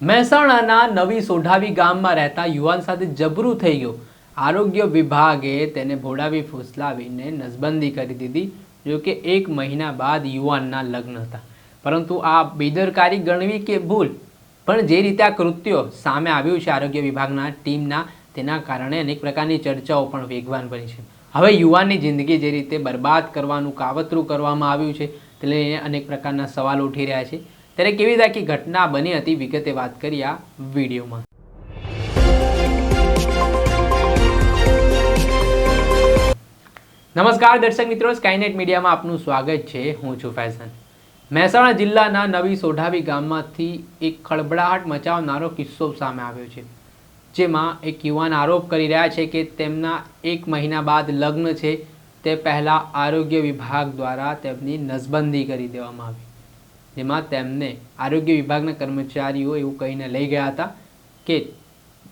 મહેસાણાના નવી સોઢાવી ગામમાં રહેતા યુવાન સાથે જબરું થઈ ગયું. આરોગ્ય વિભાગે તેને ભોડાવી ફૂસલાવીને નસબંધી કરી દીધી, જો કે એક મહિના બાદ યુવાનના લગ્ન હતા. પરંતુ આ બેદરકારી ગણવી કે ભૂલ? પણ જે રીતે આ કૃત્યો સામે આવ્યું છે આરોગ્ય વિભાગના ટીમના, તેના કારણે અનેક પ્રકારની ચર્ચાઓ પણ વેગવાન બની છે. હવે યુવાનની જિંદગી જે રીતે બરબાદ કરવાનું, કાવતરું કરવામાં આવ્યું છે તે લઈને અનેક પ્રકારના સવાલ ઉઠી રહ્યા છે. ત્યારે કેવી રીતે આખી ઘટના બની હતી વિગતે વાત કરી આ વિડીયોમાં. નમસ્કાર દર્શક મિત્રો સ્કાયનેટ મીડિયામાં આપનું સ્વાગત છે. હું છું ફેશન મહેસાણા જિલ્લાના નવી સોઢાવી ગામમાંથી એક ખળબળાહટ મચાવનારો કિસ્સો સામે આવ્યો છે, જેમાં એક યુવાન આરોપ કરી રહ્યા છે કે તેમના એક મહિના બાદ લગ્ન છે. તે પહેલાં આરોગ્ય વિભાગ દ્વારા તેમની નસબંધી કરી દેવામાં આવી. જેમાં તેમને આરોગ્ય વિભાગના કર્મચારીઓ એવું કહીને લઈ ગયા હતા કે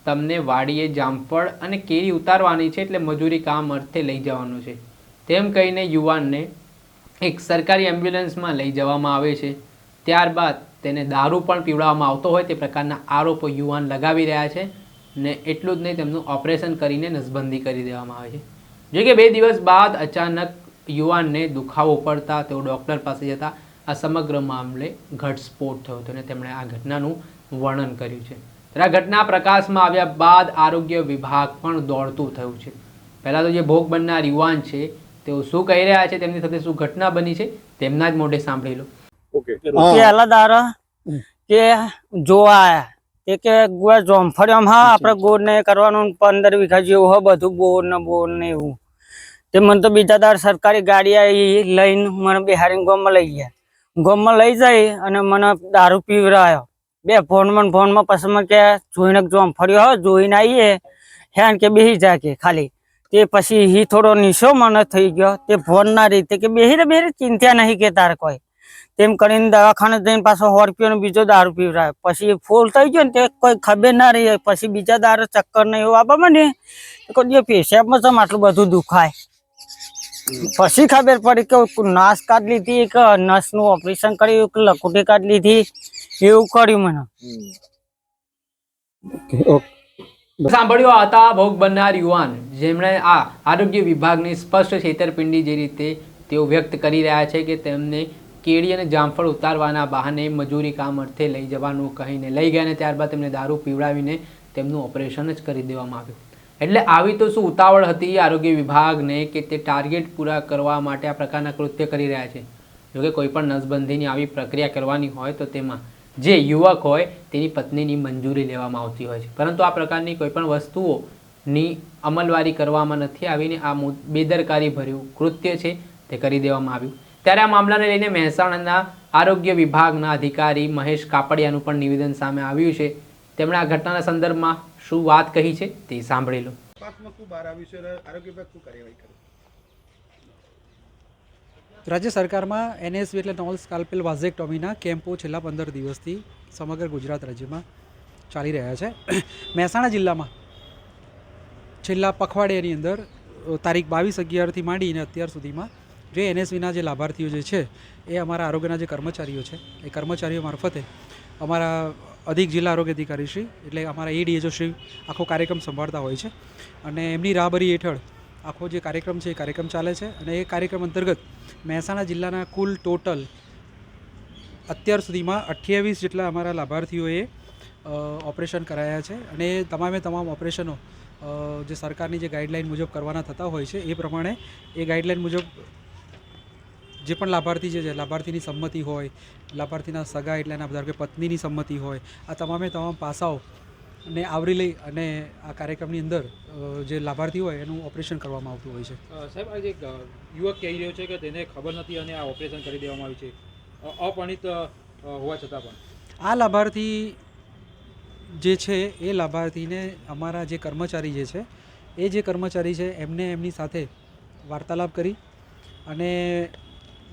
તમને વાડીએ જામફળ અને કેરી ઉતારવાની છે એટલે મજૂરી કામ અર્થે લઈ જવાનું છે. તેમ કહીને યુવાનને એક સરકારી એમ્બ્યુલન્સમાં લઈ જવામાં આવે છે. ત્યારબાદ તેને દારૂ પણ પીવડાવવામાં આવતો હોય તે પ્રકારના આરોપો યુવાન લગાવી રહ્યા છે ને એટલું જ નહીં, તેમનું ઓપરેશન કરીને નસબંધી કરી દેવામાં આવે છે. જો કે બે દિવસ બાદ અચાનક યુવાનને દુખાવો પડતા તેઓ ડૉક્ટર પાસે જતા આ સમગ્ર મામલે ઘટસ્ફોટ થયો હતો અને તેમણે આ ઘટનાનું વર્ણન કર્યું છે. ત્યારે આ ઘટના પ્રકાશમાં આવ્યા બાદ આરોગ્ય વિભાગ પણ દોડતું થયું છે. પહેલાં તો જે ભોગ બનનાર યુવાન છે તેઓ શું કહી રહ્યા છે તેમની સાથે શું ઘટના બની છે તેમના જ મોઢે સાંભળી લો. ઓકે. દારા. કે જોવા આવ્યા. એ કે ગુવા જોમફળિયામ હા આપણે ગોળ ને કરવાનું પંદર વીઘા જેવું હોય બધું બોર ને બોર ને એવું. તે મને તો બીજા દાર સરકારી ગાડી આવી લઈને મને બિહારી ગોમમાં લઈ ગયા. ગોમમાં લઈ જઈ અને મને દારૂ પીવડાયો. બે ફોનમાં ફોનમાં પછી મને કે જોઈને જોમ ફર્યો હો જોઈને આવીએ. હેન કે બેસી જાય કે ખાલી. તે પછી હી થોડો નીશો મને થઈ ગયો. તે ફોન ના રીતે કે બેહી રે, બેહી ચિંતા નહીં કે તાર કોઈ. તેમ કરીને દવાખાને જઈને પાછો સો બીજો દારૂ પીવડાય. પછી ફૂલ થઈ ગયો ને તે કોઈ ખબર ના રહી. પછી બીજા દારૂ ચક્કર ને એવું આપવા મને. કોઈ પેશાબમાં તો આટલું બધું દુખાય. પછી ખબર પડી કે નાશ કાઢ લીધી કે નસનું ઓપરેશન કર્યું કે લકુટી કાઢ લીધી એવું કર્યું મને. સાંભળ્યો હતા ભોગ બનનાર યુવાન જેમણે આ આરોગ્ય વિભાગની સ્પષ્ટ છેતરપિંડી જે રીતે તેઓ વ્યક્ત કરી રહ્યા છે કે તેમને કેળી અને જામફળ ઉતારવાના બહાને મજૂરી કામ અર્થે લઈ જવાનું કહીને લઈ ગયા અને ત્યારબાદ તેમને દારૂ પીવડાવીને તેમનું ઓપરેશન જ કરી દેવામાં આવ્યું. એટલે આવી તો શું ઉતાવળ હતી આરોગ્ય વિભાગને કે તે ટાર્ગેટ પૂરા કરવા માટે આ પ્રકારના કૃત્ય કરી રહ્યા છે? જોકે કોઈ પણ નસબંધીની આવી પ્રક્રિયા કરવાની હોય તો તેમાં જે યુવક હોય તેની પત્નીની મંજૂરી લેવામાં આવતી હોય છે. પરંતુ આ પ્રકારની કોઈ પણ વસ્તુઓની અમલવારી કરવામાં નથી આવીને આ બેદરકારી ભર્યું કૃત્ય છે તે કરી દેવામાં આવ્યું. ત્યારે આ મામલાને લઈને મહેસાણાના આરોગ્ય વિભાગના અધિકારી મહેશ કાપડિયાનું પણ નિવેદન સામે આવ્યું છે. તેમણે આ ઘટનાના સંદર્ભમાં શું વાત કહી છે તે સાંભળી લો. રાજ્ય સરકારમાં એનએસવી એટલે નોલ સ્કાલ્પેલ વાઝેક્ટોમીના કેમ્પો છેલ્લા પંદર દિવસથી સમગ્ર ગુજરાત રાજ્યમાં ચાલી રહ્યા છે. મહેસાણા જિલ્લામાં છેલ્લા પખવાડિયાની અંદર તારીખ બાવીસ અગિયારથી માંડીને અત્યાર સુધીમાં જે એનએસવીના જે લાભાર્થીઓ જે છે એ અમારા આરોગ્યના જે કર્મચારીઓ છે એ કર્મચારીઓ મારફતે અમારા અધિક જિલ્લા આરોગ્ય અધિકારી શ્રી, એટલે અમારા એડીએચઓ શ્રી આખો કાર્યક્રમ સંભાળતા હોય છે. અને એમની રાહબરી હેઠળ આખો જે કાર્યક્રમ છે, એ કાર્યક્રમ ચાલે છે. અને એ કાર્યક્રમ અંતર્ગત મહેસાણા જિલ્લાના કુલ ટોટલ અત્યાર સુધીમાં અઠ્યાવીસ જેટલા અમારા લાભાર્થીઓએ ઓપરેશન કરાયા છે. અને એ તમામે તમામ ઓપરેશનો જે સરકારની જે ગાઈડલાઈન મુજબ કરવાના થતા હોય છે, એ પ્રમાણે એ ગાઈડલાઈન મુજબ જે પણ લાભાર્થી જે છે લાભાર્થીની સંમતિ હોય લાભાર્થીના સગા એટલે એના ધારો કે પત્નીની સંમતિ હોય આ તમામે તમામ પાસાઓ ને આવરી લઈ અને આ કાર્યક્રમની અંદર જે લાભાર્થી હોય એનું ઓપરેશન કરવામાં આવતું હોય છે. સાહેબ આ જે એક, અ, યુવક કહી રહ્યો છે કે તેને ખબર નથી અને આ ઓપરેશન કરી દેવામાં આવ્યું છે. અપણિત હોવા છતાં પણ. આ લાભાર્થી જે છે એ લાભાર્થીને અમારા જે કર્મચારી જે છે એ જે કર્મચારી છે એમને એમની સાથે વાર્તાલાપ કરી અને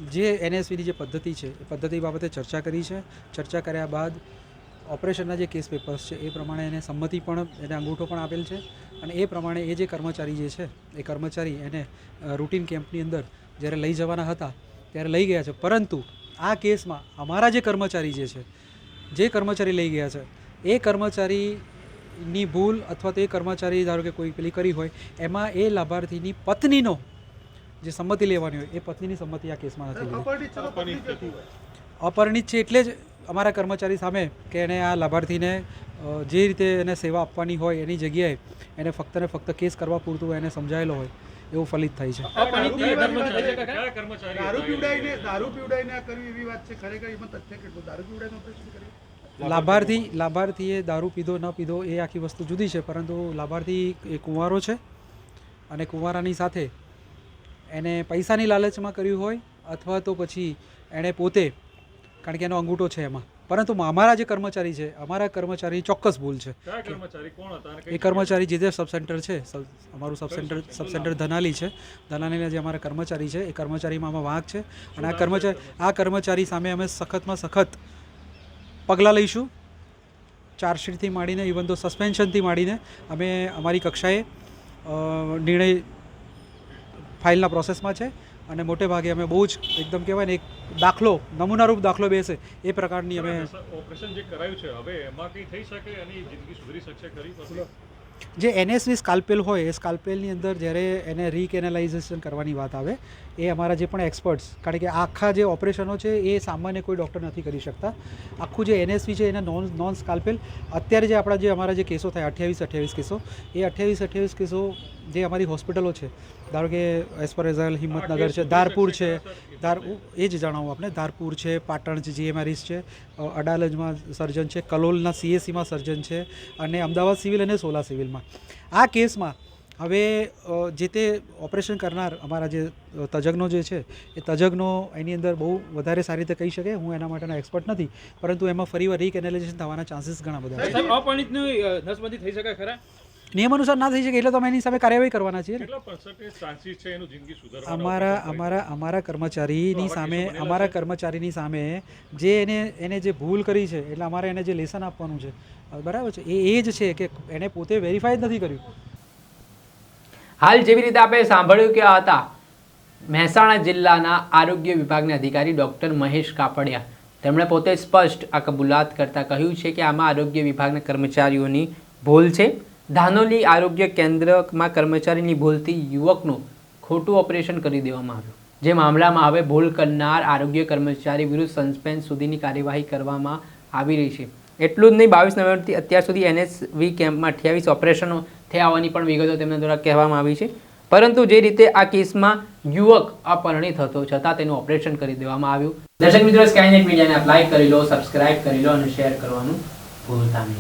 જે એનએસવીની જે પદ્ધતિ છે, એ પદ્ધતિ બાબતે ચર્ચા કરી છે. ચર્ચા કર્યા બાદ ઓપરેશનના જે કેસ પેપર્સ છે, એ પ્રમાણે એને સંમતિ પણ, એને અંગૂઠો પણ આપેલ છે. અને એ પ્રમાણે એ જે કર્મચારી જે છે, એ કર્મચારી એને રૂટીન કેમ્પની અંદર જ્યારે લઈ જવાના હતા, ત્યારે લઈ ગયા છે. પરંતુ આ કેસમાં અમારા જે કર્મચારી જે છે, જે કર્મચારી લઈ ગયા છે, એ કર્મચારીની ભૂલ અથવા તો એ કર્મચારી ધારો કે કોઈ પેલી કરી હોય, એમાં એ લાભાર્થીની પત્નીનો જે સંમતિ લેવાની હોય એ પત્નીની સંમતિ આ કેસમાં નથી લીધી અપરિણિત છે એટલે જ અમારા કર્મચારી સામે કે એને આ લાભાર્થીને જે રીતે એને સેવા આપવાની હોય એની જગ્યાએ એને ફક્ત ને ફક્ત કેસ કરવા પૂરતું એને સમજાયેલો હોય એવું ફલિત થાય છે. લાભાર્થી લાભાર્થીએ દારૂ પીધો ન પીધો એ આખી વસ્તુ જુદી છે પરંતુ લાભાર્થી એ કુંવારો છે અને કુંવારાની સાથે એને પૈસાની લાલચમાં કર્યું હોય અથવા તો પછી એણે પોતે કારણ કે એનો અંગૂઠો છે એમાં. પરંતુ અમારા જે કર્મચારી છે અમારા કર્મચારી ચોક્કસ ભૂલ છે. કયા કર્મચારી? કોણ હતા? અને એ કર્મચારી જે તે સબ સેન્ટર છે અમારું સબ સેન્ટર સબ સેન્ટર ધનાલી છે. ધનાલીના જે અમારા કર્મચારી છે એ કર્મચારીમાં આમાં વાંક છે. અને આ કર્મચારી? આ કર્મચારી સામે અમે સખતમાં સખત પગલાં લઈશું. ચાર્જશીટથી માંડીને ઇવન તો સસ્પેન્શનથી માંડીને અમે અમારી કક્ષાએ નિર્ણય ફાઇલના પ્રોસેસમાં છે અને મોટે ભાગે અમે બહુ જ એકદમ કહેવાય ને એક દાખલો નમૂનારૂપ દાખલો બેસે એ પ્રકારની અમે ઓપરેશન જે કરાયું છે હવે એમાં કંઈ થઈ શકે એની જિંદગી સુધરી શકશે ખરી જે એનએસવી સ્કાલ્પેલ હોય એ સ્કાલ્પેલની અંદર જ્યારે એને રીકેનેલાઇઝેશન કરવાની વાત આવે એ અમારા જે પણ એક્સપર્ટ્સ કારણ કે આખા જે ઓપરેશનો છે એ સામાન્ય કોઈ ડૉક્ટર નથી કરી શકતા. આખું જે એનએસવી છે એના નોન નોન સ્કાલ્પેલ અત્યારે જે આપણા જે અમારા જે કેસો થાય અઠ્યાવીસ અઠ્યાવીસ કેસો એ અઠ્યાવીસ અઠ્યાવીસ કેસો જે અમારી હોસ્પિટલો છે ધારો કે એઝ પર એઝાલ હિંમતનગર છે ધારપુર છે ધાર એ જ જણાવું આપણે ધારપુર છે પાટણ છે જીએમઆરઈસ છે અડાલજમાં સર્જન છે કલોલના સીએસસીમાં સર્જન છે અને અમદાવાદ સિવિલ અને સોલા સિવિલમાં. આ કેસમાં હવે જે તે ઓપરેશન કરનાર અમારા જે તજજ્ઞો જે છે એ તજજ્ઞો એની અંદર બહુ વધારે સારી રીતે કહી શકે હું એના માટેનો એક્સપર્ટ નથી પરંતુ એમાં ફરીવાર રીકેનેલાઇઝેશન થવાના ચાન્સીસ ઘણા બધા છે. નસબંધી થઈ શકે ખરા? નિયમ અનુસાર ના થઈ શકે એટલે તો અમે એની સામે કાર્યવાહી કરવાના છીએ. અમારા અમારા અમારા કર્મચારીની સામે અમારા કર્મચારીની સામે જે એને એને જે ભૂલ કરી છે એટલે અમારે એને જે લેસન આપવાનું છે. બરાબર છે? એ એ જ છે કે એને પોતે વેરીફાઈ જ નથી કર્યું. હાલ જેવી રીતે આપણે સાંભળ્યું કે આ હતા મહેસાણા જિલ્લાના આરોગ્ય વિભાગના અધિકારી ડૉક્ટર મહેશ કાપડિયા. તેમણે પોતે સ્પષ્ટ આ કબૂલાત કરતાં કહ્યું છે કે આમાં આરોગ્ય વિભાગના કર્મચારીઓની ભૂલ છે. ધાનોલી આરોગ્ય કેન્દ્રમાં કર્મચારીની ભૂલથી યુવકનું ખોટું ઓપરેશન કરી દેવામાં આવ્યું. જે મામલામાં હવે ભૂલ કરનાર આરોગ્ય કર્મચારી વિરુદ્ધ સસ્પેન્સ સુધીની કાર્યવાહી કરવામાં આવી રહી છે. એટલું જ નહીં, બાવીસ નવેમ્બરથી અત્યાર સુધી એનએસવી કેમ્પમાં અઠ્યાવીસ ઓપરેશનો થયા હોવાની પણ વિગતો તેમના દ્વારા કહેવામાં આવી છે. પરંતુ જે રીતે આ કેસમાં યુવક અપરણિત હતો, છતાં તેનું ઓપરેશન કરી દેવામાં આવ્યું. દર્શક મિત્રો, સ્કાયનેટ મીડિયાને લાઈક કરી લો, સબસ્ક્રાઇબ કરી લો અને શેર કરવાનું ભૂલતા નહીં.